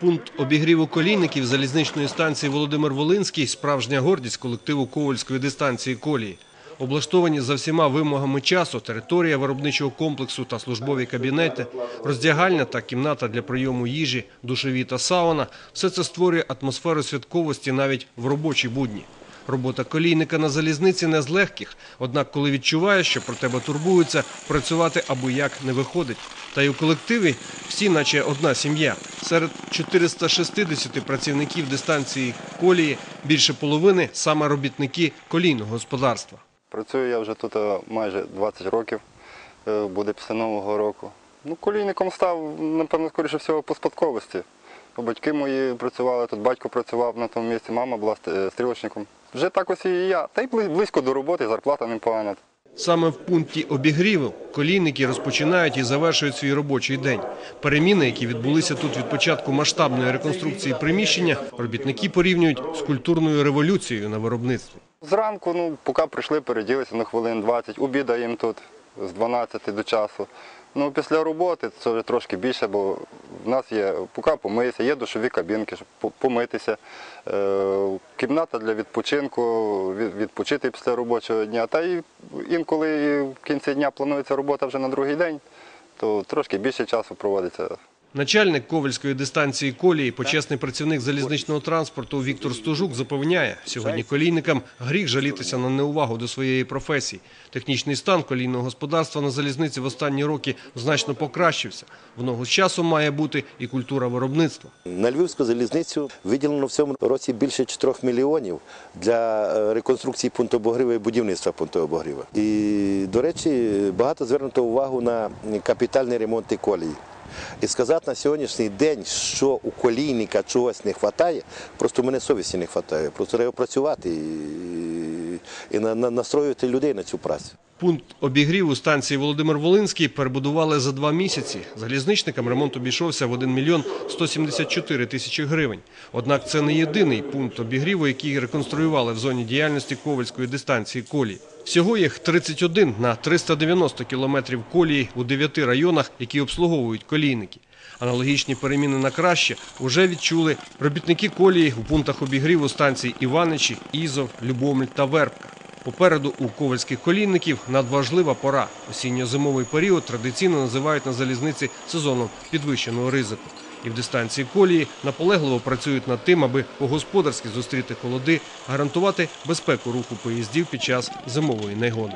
Пункт обігріву колійників залізничної станції Володимир Волинський – справжня гордість колективу Ковальської дистанції колії. Облаштовані за всіма вимогами часу, територія виробничого комплексу та службові кабінети, роздягальня та кімната для прийому їжі, душові та сауна – все це створює атмосферу святковості навіть в робочі будні. Робота колійника на залізниці не з легких, однак коли відчуваєш, що про тебе турбуються, працювати або як не виходить. Та й у колективі всі наче одна сім'я. Серед 460 працівників дистанції колії більше половини – саме робітники колійного господарства. Працюю я вже тут е, майже 20 років, е, буде після Нового року. Ну, колійником став, напевно, скоріше всього, по спадковості. Батьки мої працювали тут, батько працював на тому місці, мама була стрілочником. Вже так ось і я. Та й бли- близько до роботи, зарплата непогана. Саме в пункті обігріву колійники розпочинають і завершують свій робочий день. Переміни, які відбулися тут від початку масштабної реконструкції приміщення, робітники порівнюють з культурною революцією на виробництві. Зранку, ну, поки прийшли, переділися на хвилин 20, обідаємо тут з 12 до часу. Ну, після роботи це вже трошки більше, бо в нас є, пука помиєшся, є душові кабінки, щоб помитися, е, кімната для відпочинку, відпочити після робочого дня. Та і інколи в кінці дня планується робота вже на другий день, то трошки більше часу проводиться. Начальник Ковальської дистанції колії, почесний працівник залізничного транспорту Віктор Стужук запевняє, сьогодні колійникам гріх жалітися на неувагу до своєї професії. Технічний стан колійного господарства на залізниці в останні роки значно покращився. В ногу з часом має бути і культура виробництва. На Львівську залізницю виділено в цьому році більше 4 мільйонів для е, реконструкції пункту обогріву і будівництва пункту обогріву. І, до речі, багато звернуто увагу на капітальний ремонт колії. І сказати на сьогоднішній день, що у колійника чогось не вистачає, просто мене совісті не вистачає. Просто треба працювати і, і на- на- настроювати людей на цю працю. Пункт обігріву станції Володимир Волинський перебудували за два місяці. Залізничникам ремонт обійшовся в 1 мільйон 174 тисячі гривень. Однак це не єдиний пункт обігріву, який реконструювали в зоні діяльності Ковальської дистанції колії. Всього їх 31 на 390 кілометрів колії у 9 районах, які обслуговують колійники. Аналогічні переміни на краще вже відчули робітники колії у пунктах обігріву станцій Іваничі, Ізов, Любомль та Вербка. Попереду у ковальських колінників надважлива пора. Осінньо-зимовий період традиційно називають на залізниці сезоном підвищеного ризику. І в дистанції колії наполегливо працюють над тим, аби по-господарськи зустріти холоди, гарантувати безпеку руху поїздів під час зимової негоди.